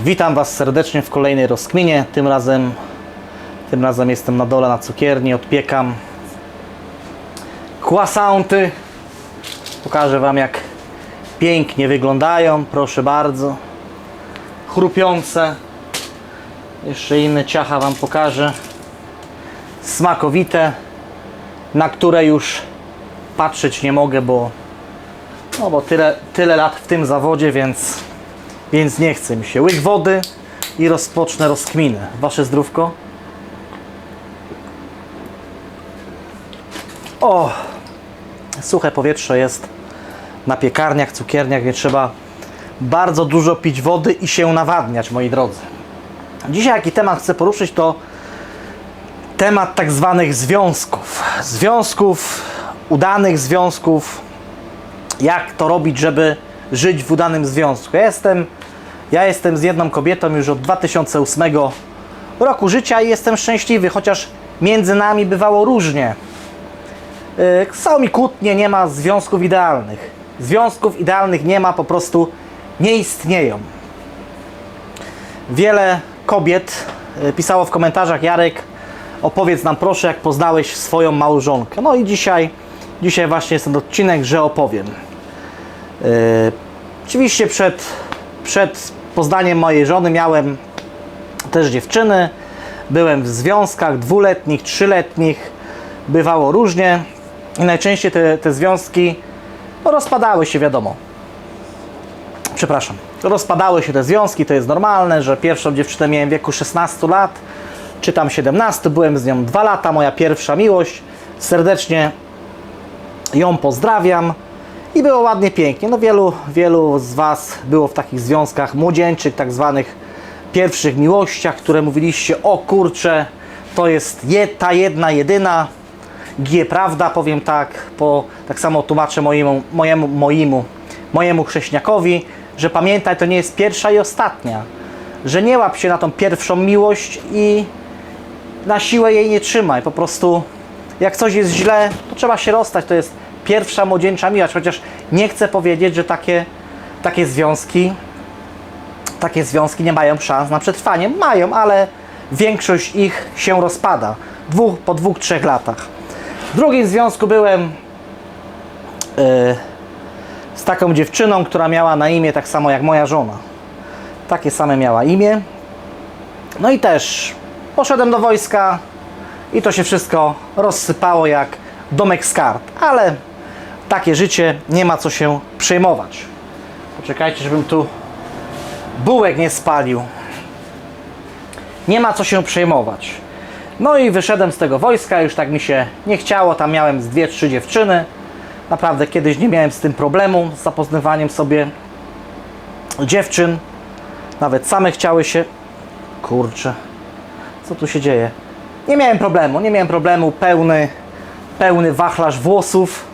Witam Was serdecznie w kolejnej rozkminie. Tym razem, tym razem jestem na dole na cukierni, odpiekam croissanty. Pokażę Wam jak pięknie wyglądają, proszę bardzo. Chrupiące. Jeszcze inne ciacha Wam pokażę. Smakowite, na które już patrzeć nie mogę, bo no bo tyle, tyle lat w tym zawodzie, więc, więc nie chce mi się. Łyk wody i rozpocznę rozkminę. Wasze zdrówko. O! Suche powietrze jest na piekarniach, cukierniach, więc trzeba bardzo dużo pić wody i się nawadniać, moi drodzy. Dzisiaj jaki temat chcę poruszyć, to temat tak zwanych związków. Związków, udanych związków, jak to robić, żeby żyć w udanym związku. Ja jestem, ja jestem z jedną kobietą już od 2008 roku życia i jestem szczęśliwy, chociaż między nami bywało różnie. Yy, Są mi kłótnie, nie ma związków idealnych. Związków idealnych nie ma, po prostu nie istnieją. Wiele kobiet yy, pisało w komentarzach, Jarek, opowiedz nam proszę, jak poznałeś swoją małżonkę. No i dzisiaj, dzisiaj właśnie jest ten odcinek, że opowiem. Yy, oczywiście przed, przed poznaniem mojej żony miałem też dziewczyny. Byłem w związkach dwuletnich, trzyletnich. Bywało różnie. I najczęściej te, te związki rozpadały się, wiadomo. Przepraszam. Rozpadały się te związki, to jest normalne, że pierwszą dziewczynę miałem w wieku 16 lat, czy tam 17, byłem z nią 2 lata, moja pierwsza miłość. Serdecznie ją pozdrawiam. I było ładnie, pięknie. No wielu, wielu z Was było w takich związkach młodzieńczych, tak zwanych pierwszych miłościach, które mówiliście, o kurcze, to jest je, ta jedna, jedyna, gie prawda, powiem tak, po, tak samo tłumaczę mojemu, mojemu, mojemu, mojemu chrześniakowi, że pamiętaj, to nie jest pierwsza i ostatnia, że nie łap się na tą pierwszą miłość i na siłę jej nie trzymaj, po prostu jak coś jest źle, to trzeba się rozstać, to jest pierwsza młodzieńcza miłość, chociaż nie chcę powiedzieć, że takie, takie związki takie związki nie mają szans na przetrwanie. Mają, ale większość ich się rozpada dwóch, po dwóch, trzech latach. W drugim związku byłem yy, z taką dziewczyną, która miała na imię tak samo jak moja żona. Takie same miała imię. No i też poszedłem do wojska i to się wszystko rozsypało jak domek z kart. Ale takie życie, nie ma co się przejmować. Poczekajcie, żebym tu bułek nie spalił. Nie ma co się przejmować. No i wyszedłem z tego wojska, już tak mi się nie chciało, tam miałem z dwie, trzy dziewczyny. Naprawdę kiedyś nie miałem z tym problemu, z zapoznawaniem sobie dziewczyn. Nawet same chciały się... Kurczę, co tu się dzieje? Nie miałem problemu, nie miałem problemu, pełny, pełny wachlarz włosów,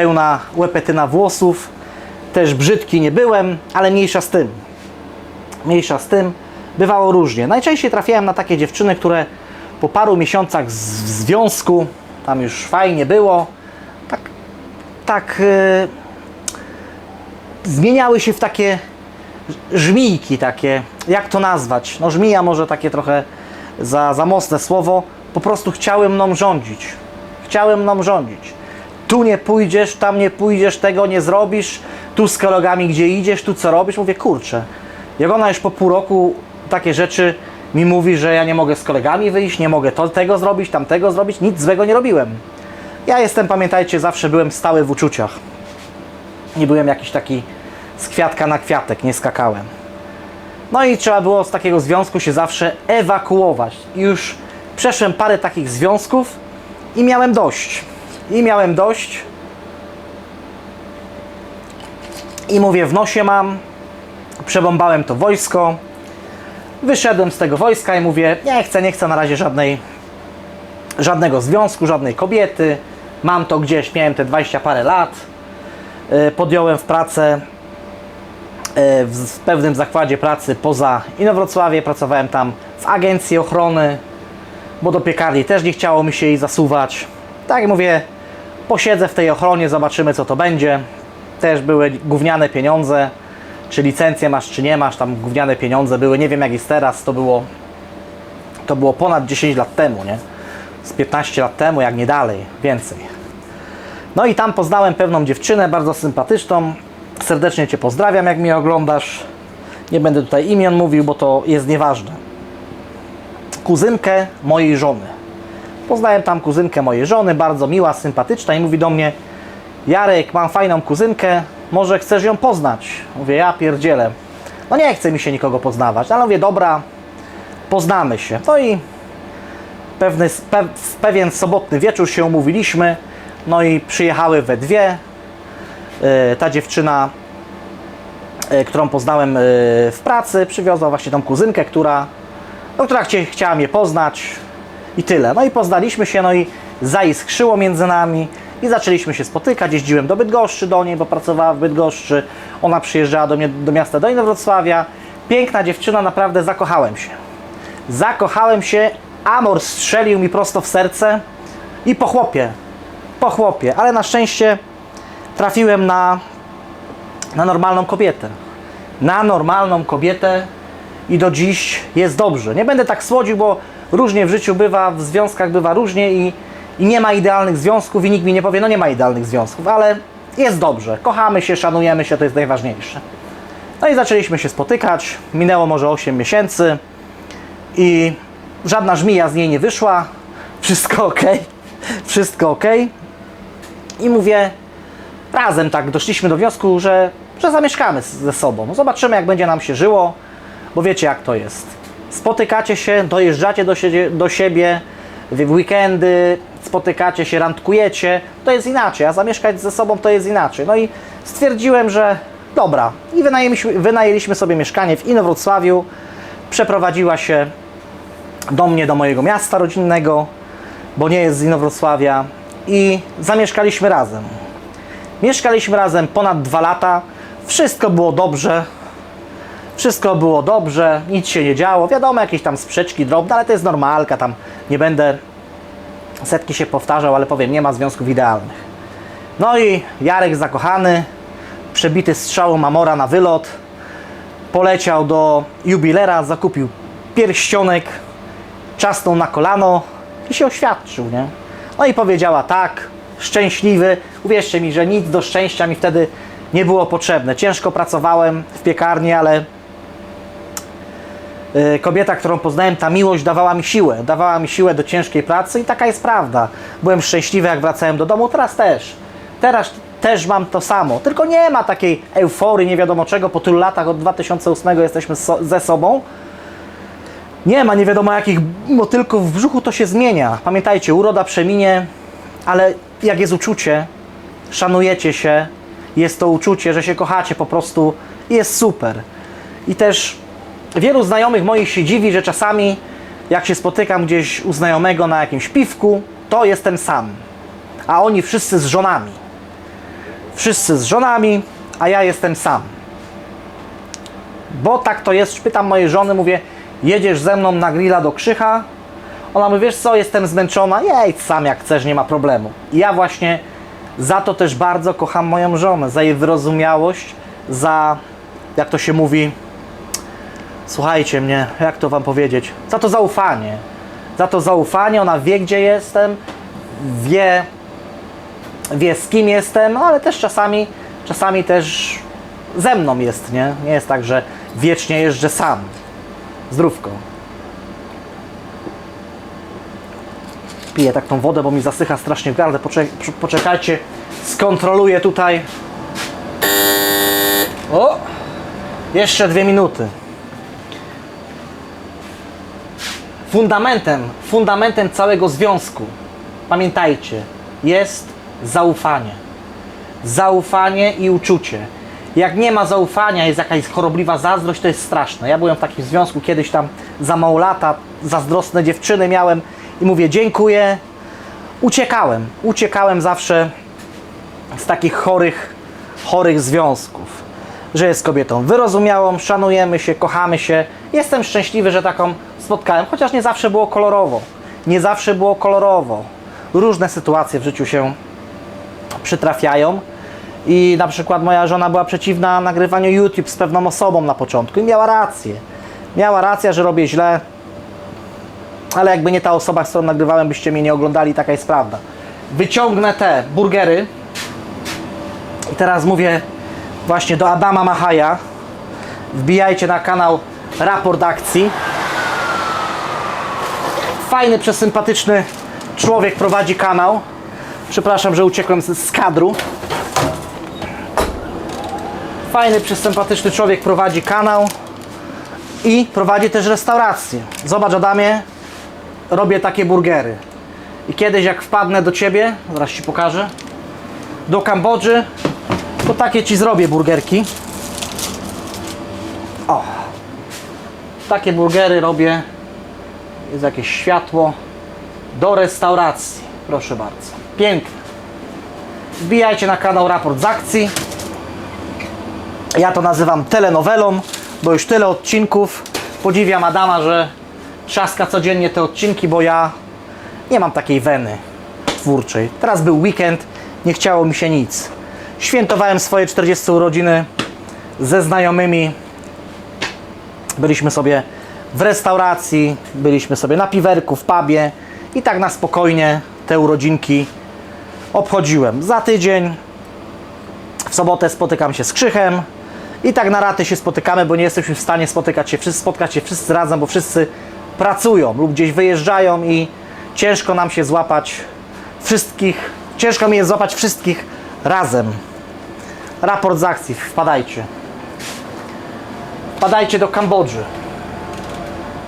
pełna łepetyna włosów. Też brzydki nie byłem, ale mniejsza z tym mniejsza z tym, bywało różnie. Najczęściej trafiałem na takie dziewczyny, które po paru miesiącach z- związku, tam już fajnie było, tak, tak e, zmieniały się w takie żmijki takie, jak to nazwać? No żmija może takie trochę za, za mocne słowo, po prostu chciały mną rządzić. Chciały mną rządzić. Tu nie pójdziesz, tam nie pójdziesz, tego nie zrobisz, tu z kolegami gdzie idziesz, tu co robisz. Mówię, kurczę, jak ona już po pół roku takie rzeczy mi mówi, że ja nie mogę z kolegami wyjść, nie mogę to, tego zrobić, tamtego zrobić, nic złego nie robiłem. Ja jestem, pamiętajcie, zawsze byłem stały w uczuciach. Nie byłem jakiś taki z kwiatka na kwiatek, nie skakałem. No i trzeba było z takiego związku się zawsze ewakuować. I już przeszłem parę takich związków i miałem dość. I miałem dość. I mówię, w nosie mam, przebąbałem to wojsko, wyszedłem z tego wojska i mówię, nie chcę, nie chcę na razie żadnej, żadnego związku, żadnej kobiety, mam to gdzieś, miałem te 20 parę lat, Yy, podjąłem w pracę yy, w pewnym zakładzie pracy poza Inowrocławie, pracowałem tam w agencji ochrony, bo do piekarni też nie chciało mi się jej zasuwać. Tak mówię, posiedzę w tej ochronie, zobaczymy co to będzie. Też były gówniane pieniądze, czy licencję masz, czy nie masz, tam gówniane pieniądze były, nie wiem jak jest teraz, to było, to było ponad 10 lat temu, nie? Z 15 lat temu, jak nie dalej, więcej. No i tam poznałem pewną dziewczynę, bardzo sympatyczną. Serdecznie Cię pozdrawiam, jak mnie oglądasz. Nie będę tutaj imion mówił, bo to jest nieważne. Kuzynkę mojej żony. Poznałem tam kuzynkę mojej żony, bardzo miła, sympatyczna i mówi do mnie Jarek, mam fajną kuzynkę, może chcesz ją poznać? Mówię, ja pierdzielę. No nie chce mi się nikogo poznawać, ale mówię, dobra, poznamy się. No i pewny, pe, w pewien sobotny wieczór się umówiliśmy, no i przyjechały we dwie. Yy, ta dziewczyna, yy, którą poznałem yy, w pracy, przywiozła właśnie tą kuzynkę, która, no, która chcie, chciała mnie poznać i tyle. No i poznaliśmy się, no i zaiskrzyło między nami i zaczęliśmy się spotykać. Jeździłem do Bydgoszczy do niej, bo pracowała w Bydgoszczy. Ona przyjeżdżała do mnie do miasta do Inowrocławia. Piękna dziewczyna, naprawdę zakochałem się. Zakochałem się, amor strzelił mi prosto w serce i po chłopie, po chłopie, ale na szczęście trafiłem na, na normalną kobietę. Na normalną kobietę i do dziś jest dobrze. Nie będę tak słodził, bo różnie w życiu bywa, w związkach bywa różnie i, i nie ma idealnych związków i nikt mi nie powie, no nie ma idealnych związków, ale jest dobrze. Kochamy się, szanujemy się, to jest najważniejsze. No i zaczęliśmy się spotykać, minęło może 8 miesięcy i żadna żmija z niej nie wyszła, wszystko ok, wszystko ok. I mówię, razem tak doszliśmy do wniosku, że, że zamieszkamy ze sobą. Zobaczymy, jak będzie nam się żyło, bo wiecie, jak to jest. Spotykacie się, dojeżdżacie do, siebie, do siebie w weekendy, spotykacie się, randkujecie, to jest inaczej, a zamieszkać ze sobą to jest inaczej. No i stwierdziłem, że dobra. I wynajęliśmy, wynajęliśmy sobie mieszkanie w Inowrocławiu. Przeprowadziła się do mnie, do mojego miasta rodzinnego, bo nie jest z Inowrocławia i zamieszkaliśmy razem. Mieszkaliśmy razem ponad dwa lata, wszystko było dobrze, wszystko było dobrze, nic się nie działo, wiadomo, jakieś tam sprzeczki drobne, ale to jest normalka, tam nie będę setki się powtarzał, ale powiem, nie ma związków idealnych. No i Jarek zakochany, przebity strzałą Mamora na wylot, poleciał do jubilera, zakupił pierścionek, czasnął na kolano i się oświadczył, nie? No i powiedziała tak, szczęśliwy. Uwierzcie mi, że nic do szczęścia mi wtedy nie było potrzebne. Ciężko pracowałem w piekarni, ale kobieta, którą poznałem, ta miłość dawała mi siłę. Dawała mi siłę do ciężkiej pracy i taka jest prawda. Byłem szczęśliwy, jak wracałem do domu, teraz też. Teraz też mam to samo. Tylko nie ma takiej euforii, nie wiadomo czego. Po tylu latach od 2008 jesteśmy so, ze sobą. Nie ma nie wiadomo jakich motylków w brzuchu, to się zmienia. Pamiętajcie, uroda przeminie, ale jak jest uczucie, szanujecie się, jest to uczucie, że się kochacie po prostu i jest super. I też wielu znajomych moich się dziwi, że czasami jak się spotykam gdzieś u znajomego na jakimś piwku, to jestem sam. A oni wszyscy z żonami. Wszyscy z żonami, a ja jestem sam. Bo tak to jest. Pytam mojej żony, mówię, jedziesz ze mną na grilla do Krzycha? Ona mówi, wiesz co, jestem zmęczona, jedź sam jak chcesz, nie ma problemu. I ja właśnie za to też bardzo kocham moją żonę, za jej wyrozumiałość, za, jak to się mówi, słuchajcie mnie, jak to wam powiedzieć, za to zaufanie. Za to zaufanie, ona wie gdzie jestem, wie, wie z kim jestem, no ale też czasami, czasami też ze mną jest, nie? Nie jest tak, że wiecznie jeżdżę sam. Zdrówko. Piję tak tą wodę, bo mi zasycha strasznie w gardle. Poczek poczekajcie, skontroluję tutaj. O! Jeszcze dwie minuty. Fundamentem, fundamentem całego związku, pamiętajcie, jest zaufanie. Zaufanie i uczucie. Jak nie ma zaufania, jest jakaś chorobliwa zazdrość, to jest straszne. Ja byłem w takim związku kiedyś tam za mało lata, zazdrosne dziewczyny miałem i mówię dziękuję. Uciekałem, uciekałem zawsze z takich chorych, chorych związków. Że jest kobietą wyrozumiałą, szanujemy się, kochamy się. Jestem szczęśliwy, że taką spotkałem, chociaż nie zawsze było kolorowo. Nie zawsze było kolorowo. Różne sytuacje w życiu się przytrafiają I na przykład moja żona była przeciwna nagrywaniu YouTube z pewną osobą na początku i miała rację. Miała rację, że robię źle, ale jakby nie ta osoba, z którą nagrywałem, byście mnie nie oglądali, taka jest prawda. Wyciągnę te burgery i teraz mówię właśnie do Adama Machaja. Wbijajcie na kanał Raport Akcji. Fajny, przesympatyczny człowiek prowadzi kanał. Przepraszam, że uciekłem z, kadru. Fajny, przesympatyczny człowiek prowadzi kanał i prowadzi też restaurację. Zobacz, Adamie, robię takie burgery. I kiedyś, jak wpadnę do ciebie, zaraz ci pokażę, do Kambodży, to takie ci zrobię burgerki. O, takie burgery robię. Jest jakieś światło do restauracji. Proszę bardzo. Piękne. Wbijajcie na kanał Raport z Akcji. Ja to nazywam telenowelą, bo już tyle odcinków. Podziwiam Adama, że trzaska codziennie te odcinki, bo ja nie mam takiej weny twórczej. Teraz był weekend, nie chciało mi się nic. Świętowałem swoje 40 urodziny ze znajomymi. Byliśmy sobie w restauracji, byliśmy sobie na piwerku, w pubie i tak na spokojnie te urodzinki obchodziłem. Za tydzień w sobotę spotykam się z Krzychem i tak na raty się spotykamy, bo nie jesteśmy w stanie spotykać się, spotkać się wszyscy razem, bo wszyscy pracują lub gdzieś wyjeżdżają i ciężko nam się złapać wszystkich, ciężko mi jest złapać wszystkich razem. Raport z akcji, wpadajcie. Wpadajcie do Kambodży.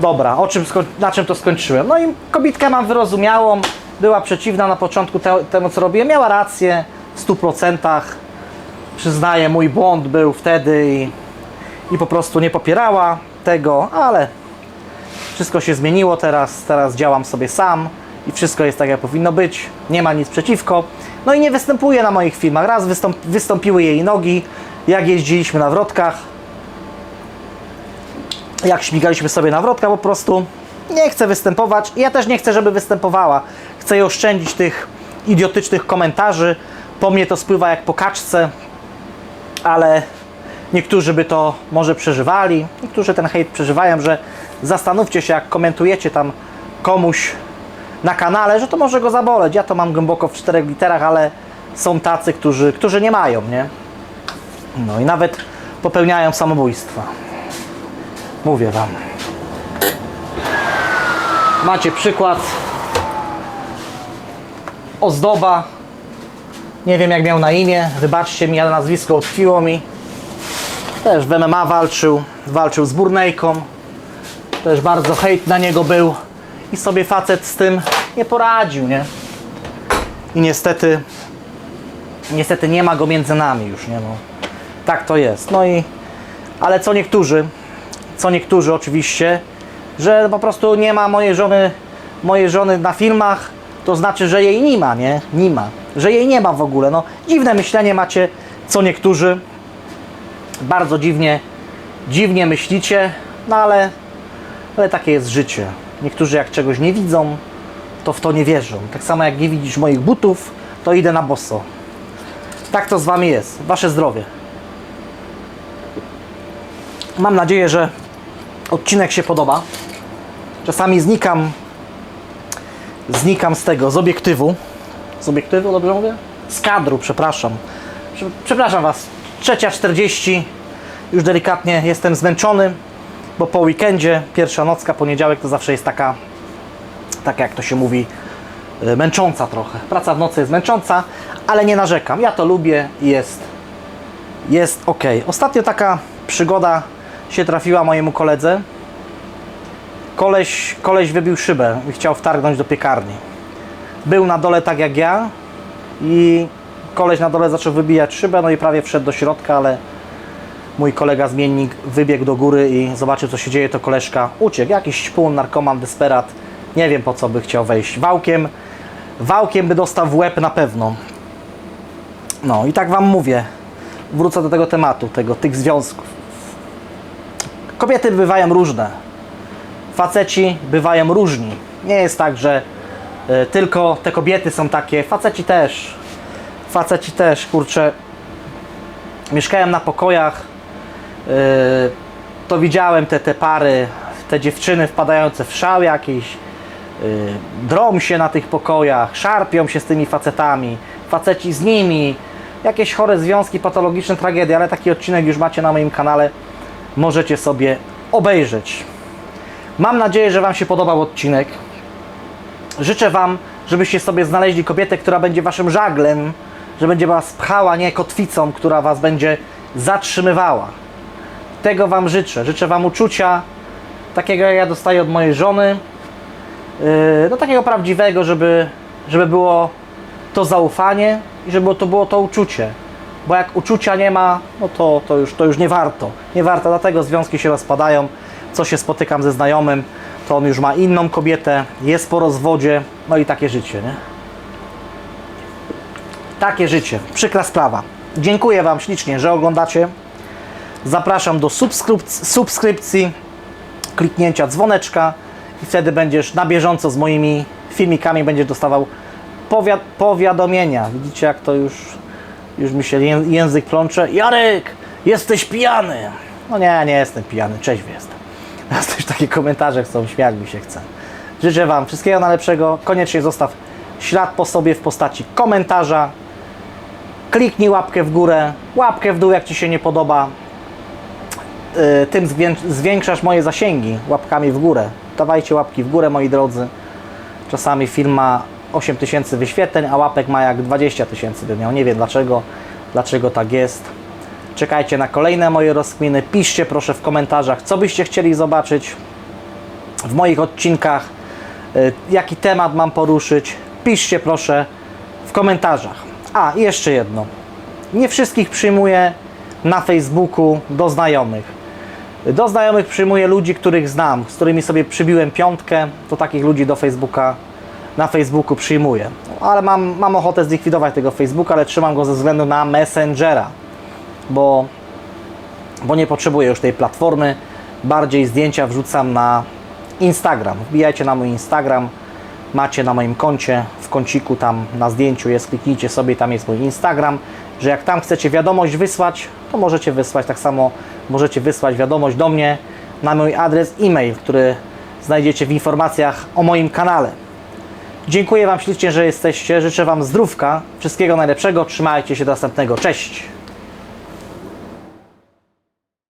Dobra, o czym, na czym to skończyłem? No i kobitkę mam wyrozumiałą, była przeciwna na początku te, temu, co robiłem, miała rację w 100%. Przyznaję, mój błąd był wtedy i, i po prostu nie popierała tego, ale wszystko się zmieniło teraz, teraz działam sobie sam i wszystko jest tak, jak powinno być, nie ma nic przeciwko. No i nie występuję na moich filmach. Raz wystąp, wystąpiły jej nogi, jak jeździliśmy na wrotkach, jak śmigaliśmy sobie na wrotka, po prostu nie chcę występować i ja też nie chcę, żeby występowała. Chcę jej oszczędzić tych idiotycznych komentarzy. Po mnie to spływa jak po kaczce, ale niektórzy by to może przeżywali, niektórzy ten hejt przeżywają, że zastanówcie się, jak komentujecie tam komuś na kanale, że to może go zaboleć. Ja to mam głęboko w czterech literach, ale są tacy, którzy, którzy nie mają, nie? No i nawet popełniają samobójstwa. Mówię wam. Macie przykład. Ozdoba. Nie wiem jak miał na imię. Wybaczcie mi, ale nazwisko utkwiło mi. Też w MMA walczył. Walczył z Burnejką. Też bardzo hejt na niego był. I sobie facet z tym nie poradził, nie? I niestety niestety nie ma go między nami już, nie no. Tak to jest. No i ale co niektórzy co niektórzy oczywiście, że po prostu nie ma mojej żony, mojej żony na filmach, to znaczy, że jej nie ma, nie? Nie ma. Że jej nie ma w ogóle. No, dziwne myślenie macie, co niektórzy. Bardzo dziwnie, dziwnie myślicie, no ale, ale takie jest życie. Niektórzy jak czegoś nie widzą, to w to nie wierzą. Tak samo jak nie widzisz moich butów, to idę na boso. Tak to z Wami jest. Wasze zdrowie. Mam nadzieję, że odcinek się podoba. Czasami znikam znikam z tego, z obiektywu. Z obiektywu, dobrze mówię? Z kadru, przepraszam. Prze- Przepraszam Was. Trzecia 40. Już delikatnie jestem zmęczony, bo po weekendzie, pierwsza nocka, poniedziałek to zawsze jest taka, tak jak to się mówi, y, męcząca trochę. Praca w nocy jest męcząca, ale nie narzekam. Ja to lubię i jest, jest ok. Ostatnio taka przygoda się trafiła mojemu koledze. Koleś, koleś wybił szybę i chciał wtargnąć do piekarni. Był na dole tak jak ja i koleś na dole zaczął wybijać szybę, no i prawie wszedł do środka, ale mój kolega zmiennik wybiegł do góry i zobaczył co się dzieje, to koleżka uciekł. Jakiś śpun, narkoman, desperat. Nie wiem po co by chciał wejść. Wałkiem, wałkiem by dostał w łeb na pewno. No i tak Wam mówię. Wrócę do tego tematu, tego, tych związków. Kobiety bywają różne. Faceci bywają różni. Nie jest tak, że y, tylko te kobiety są takie. Faceci też. Faceci też, kurczę. mieszkałem na pokojach, yy, to widziałem te, te pary, te dziewczyny wpadające w szał jakiś, yy, drą się na tych pokojach, szarpią się z tymi facetami, faceci z nimi, jakieś chore związki, patologiczne tragedie, ale taki odcinek już macie na moim kanale, możecie sobie obejrzeć. Mam nadzieję, że Wam się podobał odcinek. Życzę Wam, żebyście sobie znaleźli kobietę, która będzie Waszym żaglem, że będzie Was pchała, nie kotwicą, która Was będzie zatrzymywała. Tego Wam życzę. Życzę Wam uczucia, takiego jak ja dostaję od mojej żony, yy, no takiego prawdziwego, żeby, żeby było to zaufanie i żeby to było to uczucie. Bo jak uczucia nie ma, no to, to, już, to już nie warto. Nie warto, dlatego związki się rozpadają. Co się spotykam ze znajomym, to on już ma inną kobietę, jest po rozwodzie, no i takie życie, nie? Takie życie. Przykra sprawa. Dziękuję Wam ślicznie, że oglądacie. Zapraszam do subskrypcji, kliknięcia dzwoneczka i wtedy będziesz na bieżąco z moimi filmikami, będziesz dostawał powia- powiadomienia. Widzicie, jak to już, już mi się ję- język plącze. Jarek, jesteś pijany. No nie, nie jestem pijany, cześć jestem. Teraz też takie komentarze chcą, śmiać mi się chce. Życzę Wam wszystkiego najlepszego. Koniecznie zostaw ślad po sobie w postaci komentarza. Kliknij łapkę w górę, łapkę w dół, jak Ci się nie podoba. Yy, Tym zwię- zwiększasz moje zasięgi łapkami w górę. Dawajcie łapki w górę, moi drodzy. Czasami film ma 8 tysięcy wyświetleń, a łapek ma jak 20 tysięcy by miał. Nie wiem dlaczego, dlaczego tak jest. Czekajcie na kolejne moje rozkminy. Piszcie proszę w komentarzach, co byście chcieli zobaczyć w moich odcinkach, y, jaki temat mam poruszyć. Piszcie proszę w komentarzach. A, i jeszcze jedno. Nie wszystkich przyjmuję na Facebooku do znajomych. Do znajomych przyjmuję ludzi, których znam, z którymi sobie przybiłem piątkę, to takich ludzi do Facebooka na Facebooku przyjmuję. Ale mam, mam ochotę zlikwidować tego Facebooka, ale trzymam go ze względu na Messengera, bo, bo nie potrzebuję już tej platformy. Bardziej zdjęcia wrzucam na Instagram. Wbijajcie na mój Instagram, macie na moim koncie, w kąciku tam na zdjęciu jest, kliknijcie sobie, tam jest mój Instagram, że jak tam chcecie wiadomość wysłać, to możecie wysłać, tak samo możecie wysłać wiadomość do mnie na mój adres e-mail, który znajdziecie w informacjach o moim kanale. Dziękuję Wam ślicznie, że jesteście, życzę Wam zdrówka, wszystkiego najlepszego, trzymajcie się do następnego, cześć!